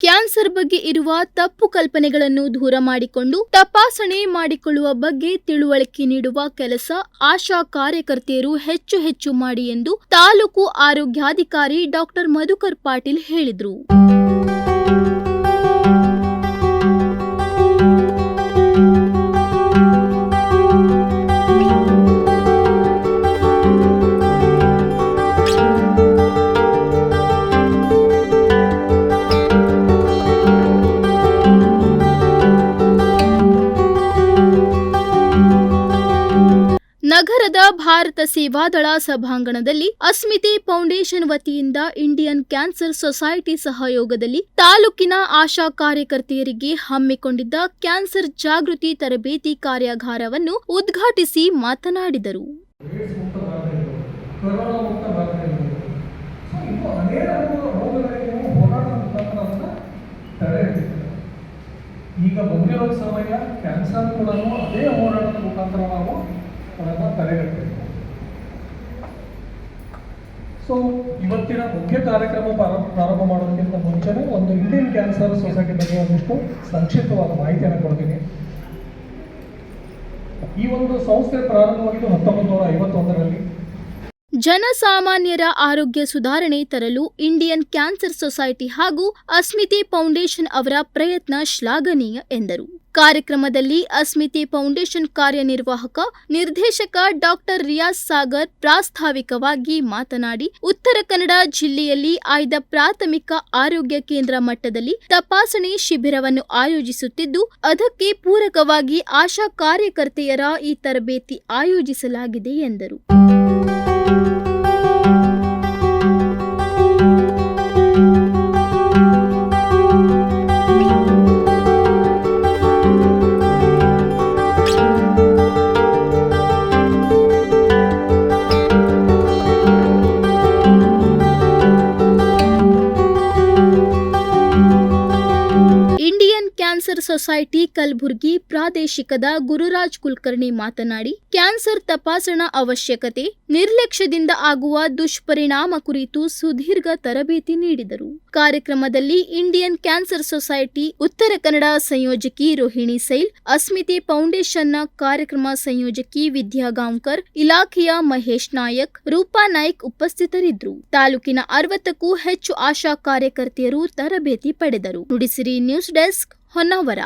Cancer ಬಗ್ಗೆ ಇರುವ ತಪ್ಪು ಕಲ್ಪನೆಗಳನ್ನು ದೂರ ಮಾಡಿಕೊಂಡು ತಪಾಸಣೆ ಮಾಡಿಕೊಳ್ಳುವ ಬಗ್ಗೆ ತಿಳುವಳಿಕೆ ನೀಡುವ ಕೆಲಸ ಆಶಾ ಕಾರ್ಯಕರ್ತೆಯರು ಹೆಚ್ಚು ಹೆಚ್ಚು ಮಾಡಿ ಎಂದು ತಾಲೂಕು ಆರೋಗ್ಯಾಧಿಕಾರಿ ಡಾಕ್ಟರ್ ಮಧುಕರ್ ಪಾಟೀಲ್ ಹೇಳಿದರು. ನಗರದ ಭಾರತ ಸೇವಾದಳ ಸಭಾಂಗಣದಲ್ಲಿ ಅಸ್ಮಿತೆ ಫೌಂಡೇಶನ್ ವತಿಯಿಂದ ಇಂಡಿಯನ್ ಕ್ಯಾನ್ಸರ್ ಸೊಸೈಟಿ ಸಹಯೋಗದಲ್ಲಿ ತಾಲೂಕಿನ ಆಶಾ ಕಾರ್ಯಕರ್ತೆಯರಿಗೆ ಹಮ್ಮಿಕೊಂಡಿದ್ದ ಕ್ಯಾನ್ಸರ್ ಜಾಗೃತಿ ತರಬೇತಿ ಕಾರ್ಯಾಗಾರವನ್ನು ಉದ್ಘಾಟಿಸಿ ಮಾತನಾಡಿದರು. ಈಗ ಸಮಯ ಕ್ಯಾನ್ಸರ್ ಕೂಡ ಅದೇ ಹೋರಾಟದ ಮುಖಾಂತರ ನಾವು ಅದನ್ನು ತಡೆಗಟ್ಟಬೇಕು ಸೊ ಇವತ್ತಿನ ಮುಖ್ಯ ಕಾರ್ಯಕ್ರಮ ಪ್ರಾರಂಭ ಮಾಡೋದಕ್ಕಿಂತ ಮುಂಚೆನೇ ಒಂದು ಇಂಡಿಯನ್ ಕ್ಯಾನ್ಸರ್ ಸೊಸೈಟಿ ಬಗ್ಗೆ ಒಂದಿಷ್ಟು ಸಂಕ್ಷಿಪ್ತವಾದ ಮಾಹಿತಿಯನ್ನು ಕೊಡ್ತೀನಿ. ಈ ಒಂದು ಸಂಸ್ಥೆ ಪ್ರಾರಂಭವಾಗಿದ್ದು ಹತ್ತೊಂಬತ್ತು ನೂರ ಐವತ್ತೊಂದರಲ್ಲಿ. ಜನಸಾಮಾನ್ಯರ ಆರೋಗ್ಯ ಸುಧಾರಣೆ ತರಲು ಇಂಡಿಯನ್ ಕ್ಯಾನ್ಸರ್ ಸೊಸೈಟಿ ಹಾಗೂ ಅಸ್ಮಿತಿ ಫೌಂಡೇಶನ್ ಅವರ ಪ್ರಯತ್ನ ಶ್ಲಾಘನೀಯ ಎಂದರು. ಕಾರ್ಯಕ್ರಮದಲ್ಲಿ ಅಸ್ಮಿತೆ ಫೌಂಡೇಶನ್ ಕಾರ್ಯನಿರ್ವಾಹಕ, ನಿರ್ದೇಶಕ ಡಾಕ್ಟರ್ ರಿಯಾಜ್ ಸಾಗರ್ ಪ್ರಾಸ್ತಾವಿಕವಾಗಿ ಮಾತನಾಡಿ, ಉತ್ತರ ಕನ್ನಡ ಜಿಲ್ಲೆಯಲ್ಲಿ ಆಯ್ದ ಪ್ರಾಥಮಿಕ ಆರೋಗ್ಯ ಕೇಂದ್ರ ಮಟ್ಟದಲ್ಲಿ ತಪಾಸಣೆ ಶಿಬಿರವನ್ನು ಆಯೋಜಿಸುತ್ತಿದ್ದು, ಅದಕ್ಕೆ ಪೂರಕವಾಗಿ ಆಶಾ ಕಾರ್ಯಕರ್ತೆಯರ ಈ ತರಬೇತಿ ಆಯೋಜಿಸಲಾಗಿದೆ ಎಂದರು. ಕ್ಯಾನ್ಸರ್ ಸೊಸೈಟಿ ಕಲಬುರಗಿ ಪ್ರಾದೇಶಿಕದ ಗುರುರಾಜ್ ಕುಲಕರ್ಣಿ ಮಾತನಾಡಿ, ಕ್ಯಾನ್ಸರ್ ತಪಾಸಣಾ ಅವಶ್ಯಕತೆ, ನಿರ್ಲಕ್ಷ್ಯದಿಂದ ಆಗುವ ದುಷ್ಪರಿಣಾಮ ಕುರಿತು ಸುದೀರ್ಘ ತರಬೇತಿ ನೀಡಿದರು. ಕಾರ್ಯಕ್ರಮದಲ್ಲಿ Indian cancer society Uttara Kannada ಸಂಯೋಜಕಿ Rohini Sail, Asmite ಫೌಂಡೇಶನ್ನ ಕಾರ್ಯಕ್ರಮ ಸಂಯೋಜಕಿ ವಿದ್ಯಾ ಗಾಂವ್ಕರ್, ಇಲಾಖೆಯ ಮಹೇಶ್ ನಾಯಕ್, ರೂಪಾ ನಾಯ್ಕ್ ಉಪಸ್ಥಿತರಿದ್ದರು. ತಾಲೂಕಿನ ಅರವತ್ತಕ್ಕೂ ಹೆಚ್ಚು ಆಶಾ ಕಾರ್ಯಕರ್ತೆಯರು ತರಬೇತಿ ಪಡೆದರು. Nudisiri news desk Honnavar.